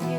will.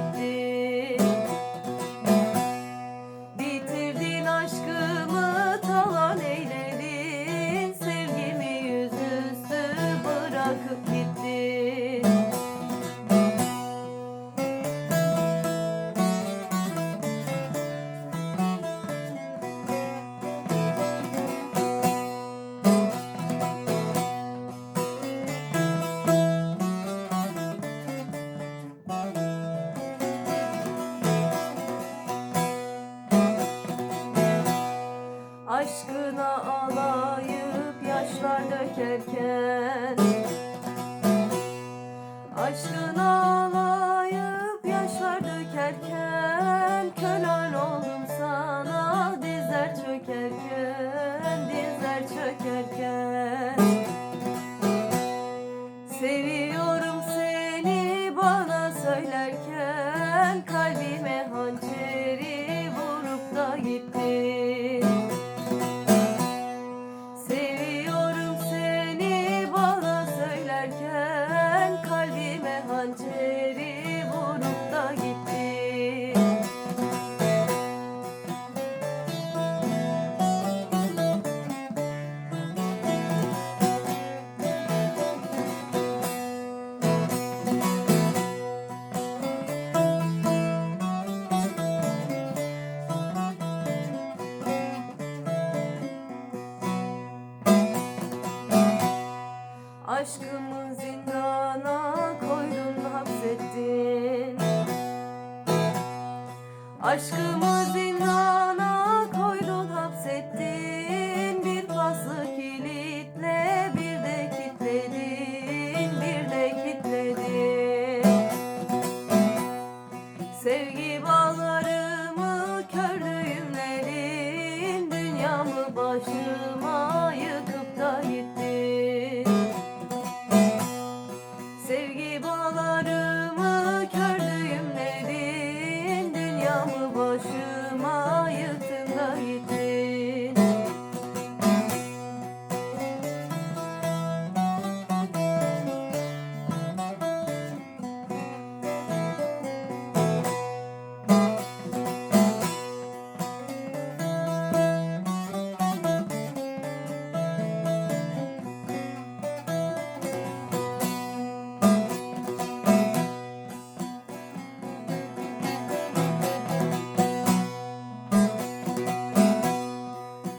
Aşkına alayıp yaşlar dökerken. Aşkına alayıp yaşlar dökerken Kölen oldum sana dizler çökerken Dizler çökerken. Seviyorum seni bana söylerken Kalbime Aşkımı zindana koydun hapsettin. Aşkımı zindana koydun hapsettin. Bir paslı kilitle bir de kilitledin Bir de kilitledin. Sevgi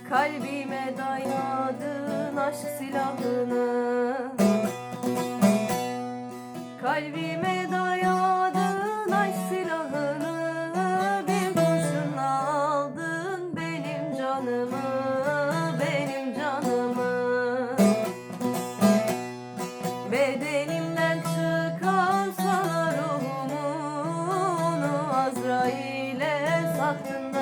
Kalbime dayadın aşk silahını. Kalbime dayadın aşk silahını. Bir kurşunla aldın benim canımı Benim canımı. Bedenimden çıkan sana ruhumu Onu Azrail'e sattın